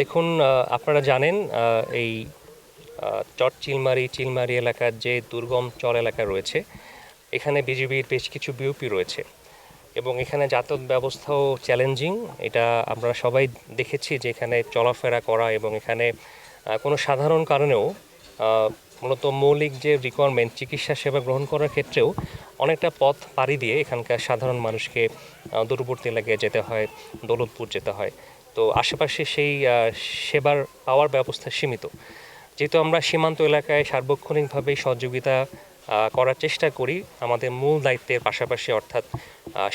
দেখুন আপনারা জানেন এই চট চিলমারি চিলমারি এলাকার যে দুর্গম চর এলাকা রয়েছে, এখানে বিজিবির বেশ কিছু বিওপি রয়েছে। এবং এখানে যাতায়াত ব্যবস্থাও চ্যালেঞ্জিং এটা আমরা সবাই দেখেছি যে এখানে চলাফেরা করা এবং এখানে কোনো সাধারণ কারণেও মূলত মৌলিক যে রিকোয়ারমেন্ট চিকিৎসা সেবা গ্রহণ করার ক্ষেত্রেও অনেকটা পথ পাড়ি দিয়ে এখানকার সাধারণ মানুষকে দূরবর্তী এলাকায় যেতে হয়, দৌলতপুর যেতে হয়। তো আশেপাশে সেই সেবার পাওয়ার ব্যবস্থা সীমিত। যেহেতু আমরা সীমান্ত এলাকায় সার্বক্ষণিকভাবে সহযোগিতা করার চেষ্টা করি, আমাদের মূল দায়িত্বের পাশাপাশি অর্থাৎ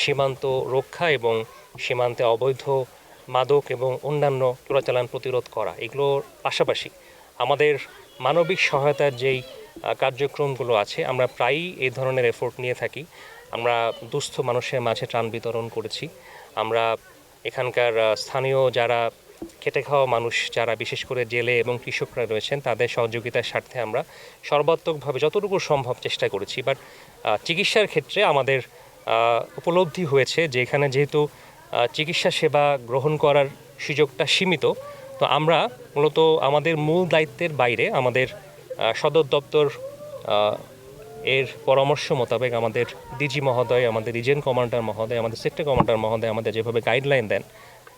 সীমান্ত রক্ষা এবং সীমান্তে অবৈধ মাদক এবং অন্যান্য চোরাচালান প্রতিরোধ করা, এগুলোর পাশাপাশি আমাদের মানবিক সহায়তার যেই কার্যক্রমগুলো আছে, আমরা প্রায়ই এই ধরনের এফোর্ট নিয়ে থাকি। আমরা দুস্থ মানুষের মাঝে ত্রাণ বিতরণ করেছি। আমরা এখানকার স্থানীয় যারা খেটে খাওয়া মানুষ, যারা বিশেষ করে জেলে এবং কৃষকরা রয়েছেন, তাদের সহযোগিতার স্বার্থে আমরা সর্বাত্মকভাবে যতটুকু সম্ভব চেষ্টা করেছি। বাট চিকিৎসার ক্ষেত্রে আমাদের উপলব্ধি হয়েছে যে এখানে যেহেতু চিকিৎসা সেবা গ্রহণ করার সুযোগটা সীমিত, তো আমরা মূলত আমাদের মূল দায়িত্বের বাইরে আমাদের সদর দপ্তর এর পরামর্শ মোতাবেক আমাদের ডিজি মহোদয়, আমাদের রিজেন কমান্ডার মহোদয়, আমাদের সেক্টর কমান্ডার মহোদয় আমাদের যেভাবে গাইডলাইন দেন,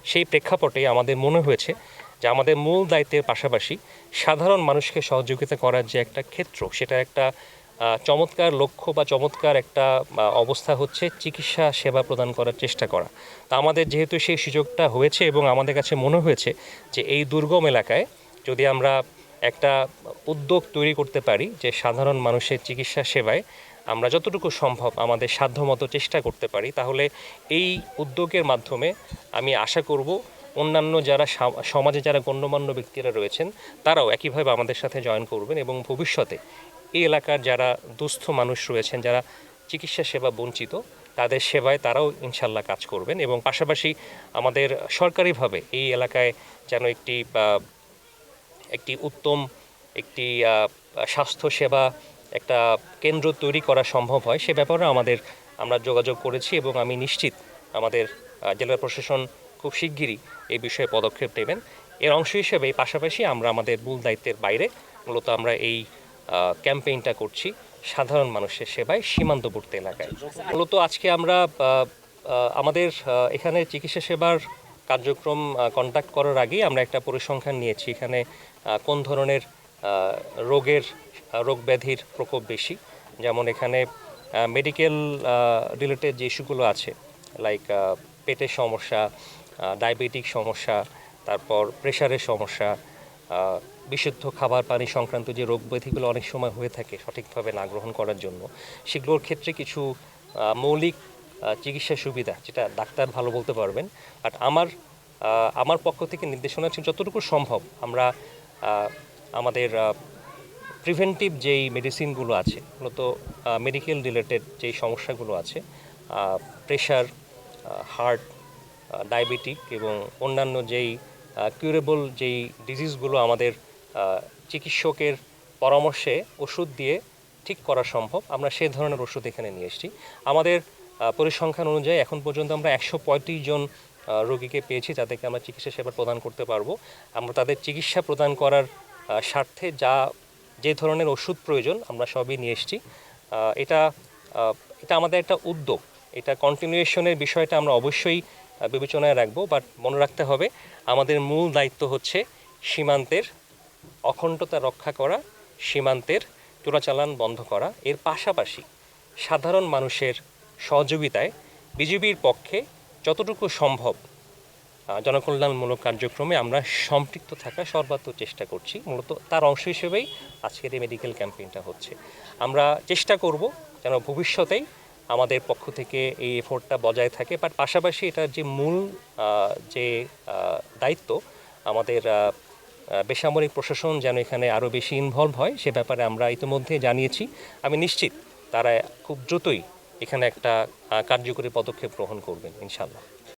সেই প্রেক্ষাপটে আমাদের মনে হয়েছে যে আমাদের মূল দায়িত্বের পাশাপাশি সাধারণ মানুষকে সহযোগিতা করার যে একটা ক্ষেত্র, সেটা একটা চমৎকার লক্ষ্য বা চমৎকার একটা অবস্থা হচ্ছে চিকিৎসা সেবা প্রদান করার চেষ্টা করা। তা আমাদের যেহেতু সেই সুযোগটা হয়েছে এবং আমাদের কাছে মনে হয়েছে যে এই দুর্গম এলাকায় যদি আমরা একটা উদ্যোগ তৈরি করতে পারি যে সাধারণ মানুষের চিকিৎসা সেবায় আমরা যতটুকু সম্ভব আমাদের সাধ্যমতো চেষ্টা করতে পারি, তাহলে এই উদ্যোগের মাধ্যমে আমি আশা করব অন্যান্য যারা সমাজে যারা গণ্যমান্য ব্যক্তিরা রয়েছেন, তারাও একইভাবে আমাদের সাথে জয়েন করবেন এবং ভবিষ্যতে এই এলাকার যারা দুস্থ মানুষ রয়েছেন, যারা চিকিৎসা সেবা বঞ্চিত, তাদের সেবায় তারাও ইনশাল্লাহ কাজ করবেন এবং পাশাপাশি আমাদের সরকারিভাবে এই এলাকায় যেন একটি একটি উত্তম একটি আহ, স্বাস্থ্য সেবা একটা কেন্দ্র তৈরি করা সম্ভব হয় সে ব্যাপারে আমাদের আমরা যোগাযোগ করেছি এবং আমি নিশ্চিত আমাদের জেলা প্রশাসন খুব শিগগিরই এই বিষয়ে পদক্ষেপ নেবেন। এর অংশ হিসেবে পাশাপাশি আমরা আমাদের মূল দায়িত্বের বাইরে মূলত আমরা এই ক্যাম্পেইনটা করছি সাধারণ মানুষের সেবায় সীমান্তবর্তী এলাকায়। মূলত আজকে আমরা আমাদের এখানে চিকিৎসা সেবার কার্যক্রম কন্ট্যাক্ট করার আগেই আমরা একটা পরিসংখ্যান নিয়েছি। এখানে কোন ধরনের রোগের রোগ ব্যাধির প্রকোপ বেশি? যেমন এখানে মেডিকেল রিলেটেড যে ইস্যুগুলো আছে লাইক পেটের সমস্যা ডায়াবেটিক সমস্যা, তারপর প্রেশারের সমস্যা বিশুদ্ধ খাবার পানি সংক্রান্ত যে রোগ ব্যাধিগুলো অনেক সময় হয়ে থাকে সঠিকভাবে না গ্রহণ করার জন্য, সেগুলোর ক্ষেত্রে কিছু মৌলিক চিকিৎসা সুবিধা, যেটা ডাক্তার ভালো বলতে পারবেন। বাট আমার আমার পক্ষ থেকে নির্দেশনা ছিল যতটুকু সম্ভব আমরা আমাদের প্রিভেন্টিভ যেই মেডিসিনগুলো আছে, মূলত মেডিকেল রিলেটেড যেই সমস্যাগুলো আছে প্রেশার হার্ট ডায়াবেটিক এবং অন্যান্য যেই কিউরেবল যেই ডিজিজগুলো আমাদের চিকিৎসকের পরামর্শে ওষুধ দিয়ে ঠিক করা সম্ভব, আমরা সেই ধরনের ওষুধ এখানে নিয়ে এসেছি। আমাদের পরিসংখ্যান অনুযায়ী এখন পর্যন্ত আমরা একশো পঁয়ত্রিশ জন রোগীকে পেয়েছি যাদেরকে আমরা চিকিৎসা সেবা প্রদান করতে পারব। আমরা তাদের চিকিৎসা প্রদান করার স্বার্থে যা, যে ধরনের ওষুধ প্রয়োজন আমরা সবই নিয়ে এসেছি। এটা এটা আমাদের একটা উদ্যোগ। এটা কন্টিনিউয়েশনের বিষয়টা আমরা অবশ্যই বিবেচনায় রাখব। বাট মনে রাখতে হবে, আমাদের মূল দায়িত্ব হচ্ছে সীমান্তের অখণ্ডতা রক্ষা করা, সীমান্তের চোরাচালান বন্ধ করা। এর পাশাপাশি সাধারণ মানুষের সহযোগিতায় বিজেপির পক্ষে যতটুকু সম্ভব জনকল্যাণমূলক কার্যক্রমে আমরা সম্পৃক্ত থাকার সর্বাত্মক চেষ্টা করছি। মূলত তার অংশ হিসেবেই আজকের এই মেডিকেল ক্যাম্পেইনটা হচ্ছে। আমরা চেষ্টা করব যেন ভবিষ্যতেই আমাদের পক্ষ থেকে এই এফোর্টটা বজায় থাকে, বাট পাশাপাশি এটার যে মূল যে দায়িত্ব আমাদের বেসামরিক প্রশাসন যেন এখানে আরও বেশি ইনভলভ হয়, সে ব্যাপারে আমরা ইতিমধ্যে জানিয়েছি। আমি নিশ্চিত তারা খুব দ্রুতই এখানে একটা কার্যকরী পদক্ষেপ গ্রহণ করবেন ইনশাল্লাহ